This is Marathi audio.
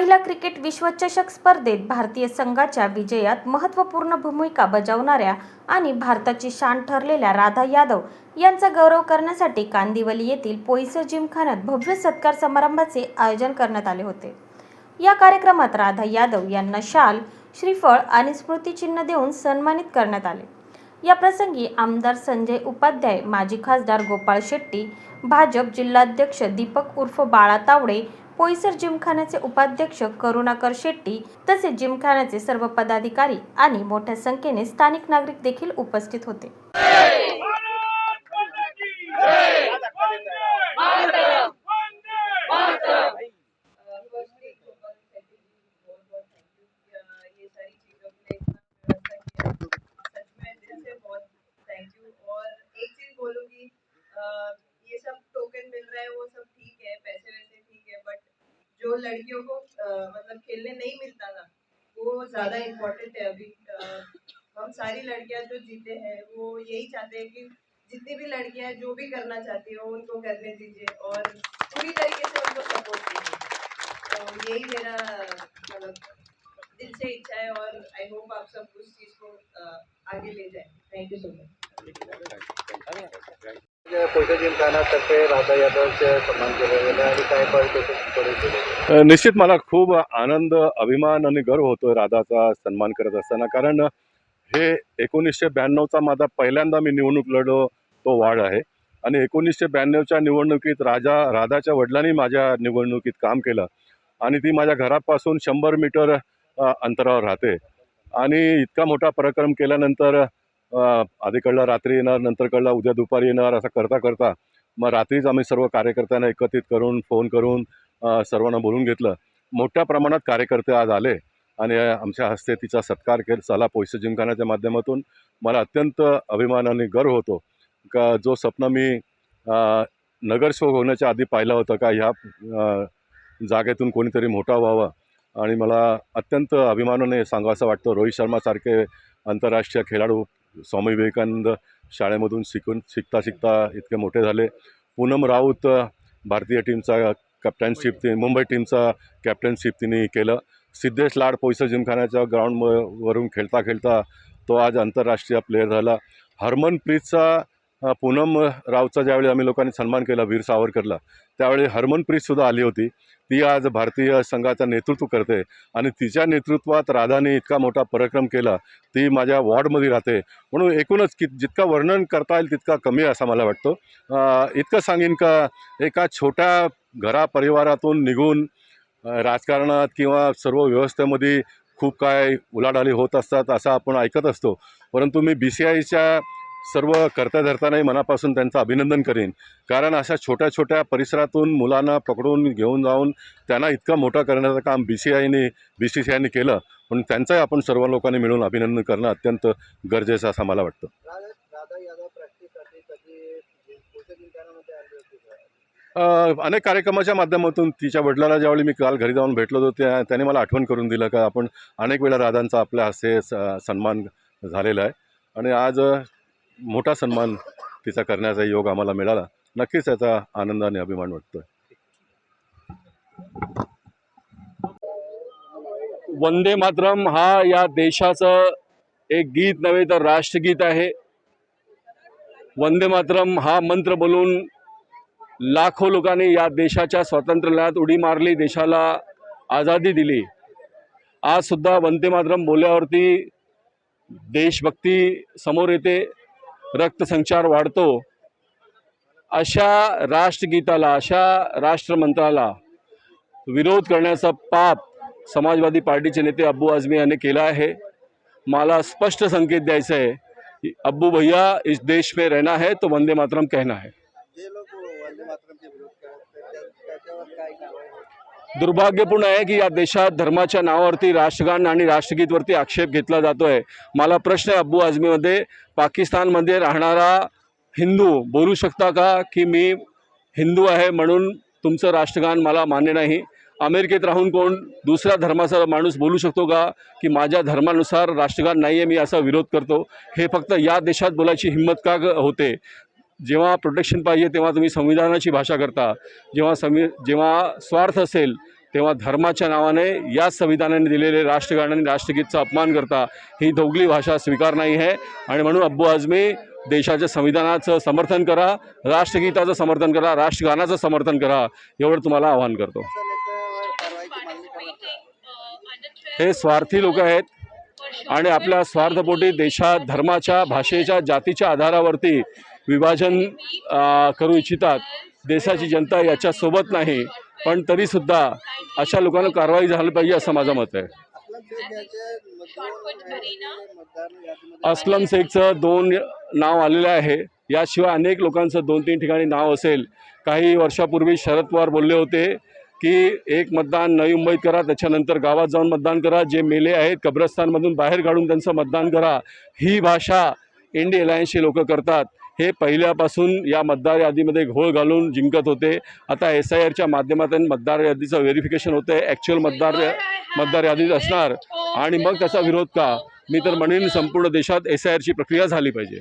महिला क्रिकेट विश्वचषक स्पर्धेत भारतीय संघाच्या विजयात महत्त्वपूर्ण भूमिका बजावणाऱ्या आणि भारताची शान ठरलेल्या राधा यादव यांचा गौरव करण्यासाठी कांदिवली येथील पोईसर जिमखान्यात भव्य सत्कार समारंभाचे आयोजन करण्यात आले होते. या कार्यक्रमात राधा यादव यांना शाल श्रीफळ आणि स्मृतिचिन्ह देऊन सन्मानित करण्यात आले. या प्रसंगी आमदार संजय उपाध्याय माजी खासदार गोपाळ शेट्टी भाजप जिल्हाध्यक्ष दीपक उर्फ बाळा तावडे पोईसर जिमखान्याचे उपाध्यक्ष करुणाकर शेट्टी तसेच जिमखान्याचे सर्व पदाधिकारी आणि मोठ्या संख्येने स्थानिक नागरिक देखील उपस्थित होते. लड़कियों को मतलब खेलने नहीं मिलता था। वो ज़्यादा इम्पोर्टेंट है अभी हम सारी लड़कियाँ जो जीते हैं, वो यही चाहते हैं कि जितनी भी लड़कियाँ जो भी करना चाहती हो, उनको करने दीजिए और पूरी तरीके से उनको सपोर्ट कीजिए। तो यही मेरा मतलब दिल से इच्छा है और आई होप आप सब उस चीज़ को आगे ले जाएँ। थैंक यू सो मच पैसे जिमखानातर्फे राधा यादवचे सन्मान केले गेले आणि काय पाहिजे थोडे केले निश्चित मला खूप आनंद अभिमान आणि गर्व होतो राधाचा सन्मान करत असताना. कारण हे एकोणीसशे ब्याण्णवचा माझा पहिल्यांदा मी निवडणूक लढलो तो वाढ आहे. आणि एकोणीसशे ब्याण्णवच्या निवडणुकीत राजा राधाच्या वडिलांनी माझ्या निवडणुकीत काम केलं. आणि ती माझ्या घरापासून शंभर मीटर अंतरावर राहते. आणि इतका मोठा पराक्रम केल्यानंतर अ, आधी रात्री येणार नंतर कळलं उद्या दुपारी येणार असं करता करता मग रात्रीच आम्ही सर्व कार्यकर्त्यांना एकत्रित करून फोन करून सर्वांना बोलून घेतलं. मोठ्या प्रमाणात कार्यकर्ते आज आले आणि आमच्या हस्ते तिचा सत्कार केला. चला पैसे जिमखान्याच्या माध्यमातून मला अत्यंत अभिमान आणि गर्व होतो. का जो स्वप्न मी नगरसेवक होण्याच्या आधी पाहिलं होतं का ह्या जागेतून कोणीतरी मोठा व्हावा आणि मला अत्यंत अभिमानाने सांगावं वाटतं. रोहित शर्मासारखे आंतरराष्ट्रीय खेळाडू स्वामी विवेकानंद शाळेमधून शिकून शिकता शिकता इतके मोठे झाले. पूनम राऊत भारतीय टीमचा कॅप्टनशिप ती मुंबई टीमचा कॅप्टनशिप तिने केलं. सिद्धेश लाड पोयसर जिमखान्याच्या ग्राउंड वरून खेळता खेळता तो आज आंतरराष्ट्रीय प्लेअर झाला. हरमनप्रीतचा पूनम रावचा ज्यावेळी आम्ही लोकांनी सन्मान केला वीर सावरकरला त्यावेळी हरमनप्रीतसुद्धा आली होती. ती आज भारतीय संघाचं नेतृत्व करते. आणि तिच्या नेतृत्वात राधाने इतका मोठा पराक्रम केला ती माझ्या वॉर्डमध्ये राहते. म्हणून एकूणच कि जितका वर्णन करता येईल तितका कमी आहे असं मला वाटतो. इतकं सांगेन का एका छोट्या घरा परिवारातून निघून राजकारणात किंवा सर्व व्यवस्थेमध्ये खूप काय उलाढाली होत असतात असं आपण ऐकत असतो. परंतु मी बी सी आयच्या सर्व करता धरतानाही मनापासून त्यांचं अभिनंदन करेन. कारण अशा छोट्या छोट्या परिसरातून मुलांना पकडून घेऊन जाऊन त्यांना इतकं मोठं करण्याचं काम बी सी आयने बी सी सी आयने केलं पण त्यांचंही आपण सर्व लोकांनी मिळून अभिनंदन करणं अत्यंत गरजेचं असं मला वाटतं. अनेक कार्यक्रमाच्या माध्यमातून तिच्या वडिलाला ज्यावेळी मी काल घरी जाऊन भेटलो होतो त्या त्याने मला आठवण करून दिलं का आपण अनेक वेळा राधांचा आपल्या हस्ते स- सन्मान झालेला आहे. आणि आज मोठा सन्मान तिचा करण्याचा योग आम्हाला मिळाला. नक्कीच याचा आनंदाने अभिमान वाटतोय. वंदे मातरम हा या देशाचं एक गीत नव्हे तर राष्ट्रगीत आहे. वंदे मातरम हा मंत्र बोलून लाखो लोकांनी या देशाच्या स्वातंत्र्यात उडी मारली देशाला आझादी दिली. आज सुद्धा वंदे मातरम बोलल्यावरती देशभक्ती समोर येते. रक्तसंचार वाढतो. अशा राष्ट्रगीताला अशा राष्ट्रमंत्राला विरोध करण्याचा पाप समाजवादी पार्टीचे नेते अब्बू आझमी यांनी केला आहे. मला स्पष्ट संकेत द्यायचा आहे की अब्बू भैया इस देश में रहना है तो वंदे मातरम कहना है जे लोक वंदे मातरमचे विरोध करतात त्या- त्याच्यावर काय कारवाई दुर्भाग्यपूर्ण आहे की या देशात धर्माच्या नावावरती राष्ट्रगान आणि राष्ट्रगीतवरती आक्षेप घेतला जातो आहे मला प्रश्न आहे अब्बू आझमीमध्ये पाकिस्तानमध्ये राहणारा हिंदू बोलू शकता का की मी हिंदू आहे म्हणून तुमचं राष्ट्रगान मला मान्य नाही? अमेरिकेत राहून कोण दुसऱ्या धर्माचा माणूस बोलू शकतो का की माझ्या धर्मानुसार राष्ट्रगान नाही आहे मी असा विरोध करतो? हे फक्त या देशात बोलायची हिंमत का ग- होते? जेव्हा प्रोटेक्शन पाहिजे तेव्हा तुम्ही संविधानाची भाषा करता. जेव्हा संवि जेव्हा स्वार्थ असेल तेव्हा धर्माच्या नावाने या संविधानाने दिलेले राष्ट्रगान आणि राष्ट्रगीतचा अपमान करता. ही दोगली भाषा स्वीकार नाही आहे. आणि म्हणून अब्बू आझमी देशाच्या संविधानाचं समर्थन करा राष्ट्रगीताचं समर्थन करा राष्ट्रगानाचं समर्थन करा. एवढं तुम्हाला आवाहन करतो. हे स्वार्थी लोक आहेत. आणि आपल्या स्वार्थपोटी देशात धर्माच्या भाषेच्या जातीच्या आधारावरती विभाजन करू इच्छितात. देशाची जनता याच्यासोबत नाही पण तरीसुद्धा अशा लोकांना कारवाई झाली पाहिजे असं माझं मत आहे. अस्लम शेखचं दोन नाव आलेलं आहे. याशिवाय अनेक लोकांचं दोन तीन ठिकाणी नाव असेल. काही वर्षापूर्वी शरद पवार बोलले होते की एक मतदान नवी मुंबईत करा त्याच्यानंतर गावात जाऊन मतदान करा. जे मेले आहेत कब्रस्तानमधून बाहेर काढून त्यांचं मतदान करा. ही भाषा इंडी अलायन्सचे लोक करतात. हे पहिल्यापासून या मतदार यादीमध्ये घोळ घालून जिंकत होते. आता एस आय आरच्या माध्यमातून मतदार यादीचं व्हेरिफिकेशन होतं आहे ॲक्च्युअल मतदार मतदार यादीत असणार. आणि मग त्याचा विरोध का? मी तर म्हणेन संपूर्ण देशात एस आय आरची प्रक्रिया झाली पाहिजे.